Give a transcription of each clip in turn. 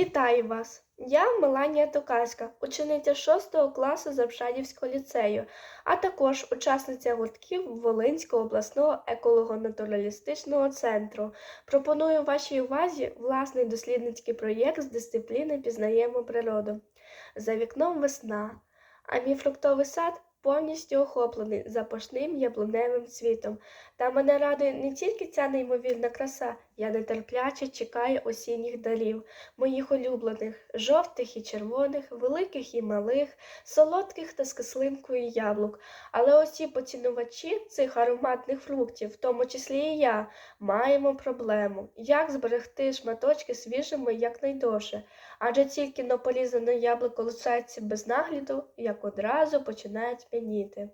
Вітаю вас! Я Меланія Токарська, учениця 6 класу Запшанівського ліцею, а також учасниця гуртків Волинського обласного еколого-натуралістичного центру. Пропоную вашій увазі власний дослідницький проєкт з дисципліни Пізнаємо природу. За вікном весна, а мій фруктовий сад повністю охоплений запашним яблуневим цвітом. Та мене радує не тільки ця неймовірна краса, я нетерпляче чекаю осінніх дарів, моїх улюблених, жовтих і червоних, великих і малих, солодких та з кислинкою яблук. Але оці поцінувачі цих ароматних фруктів, в тому числі і я, маємо проблему, як зберегти шматочки свіжими якнайдовше, адже тільки но полізане яблуко лишається без нагляду, як одразу починають п'яніти.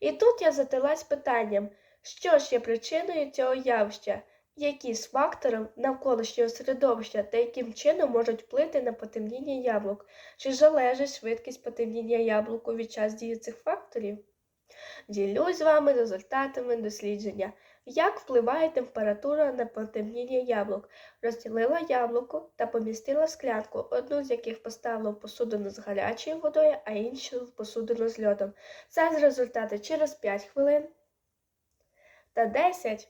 І тут я затилась питанням, що ж є причиною цього явища, які з фактором навколишнього середовища та яким чином можуть вплити на потемніння яблук, чи залежить швидкість потемніння яблуку від час дії цих факторів? Ділюсь з вами результатами дослідження, як впливає температура на потемніння яблук. Розділила яблуко та помістила в склянку, одну з яких поставила в посудину з гарячою водою, а іншу в посудину з льодом. Це з результати через 5 хвилин та 10.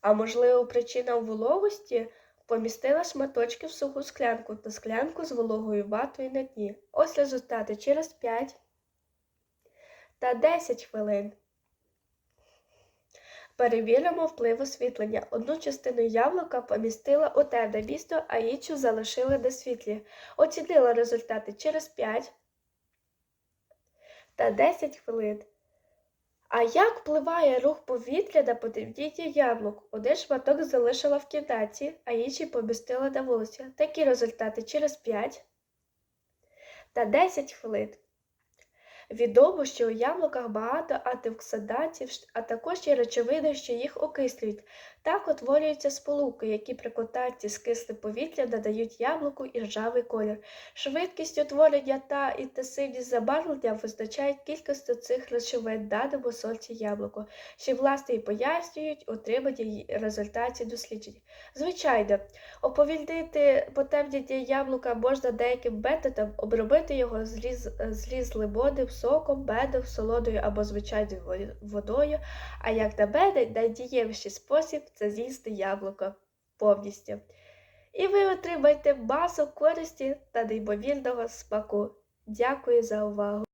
А можливо, причина вологості помістила шматочки в суху склянку та склянку з вологою ватою на дні. Ось результати через 5 та 10 хвилин. Перевіримо вплив освітлення. Одну частину яблука помістила у темне місто, а іншу залишила на світлі. Оцінила результати через 5 та 10 хвилин. А як впливає рух повітря на потемніння яблук? Один шматок залишила в кімнаті, а інший помістила на вулиці. Такі результати через 5 та 10 хвилин. Відомо, що у яблуках багато антиоксидантів, а також є речовини, що їх окислюють. Так утворюються сполуки, які при контакті з кислим повітрям надають яблуку іржавий колір. Швидкість утворення та інтенсивність забарвлення визначають кількість цих речовин даному сорті яблуку, що власне і пояснюють отримані результатів досліджень. Звичайно, оповільнити потемнення яблука можна деяким методом обробити його зліз, зліз лимонним соком, медом, солодою або звичайною водою, а як на мене, найдієвіший спосіб це з'їсти яблуко повністю. І ви отримаєте масу користі та неймовірного смаку. Дякую за увагу!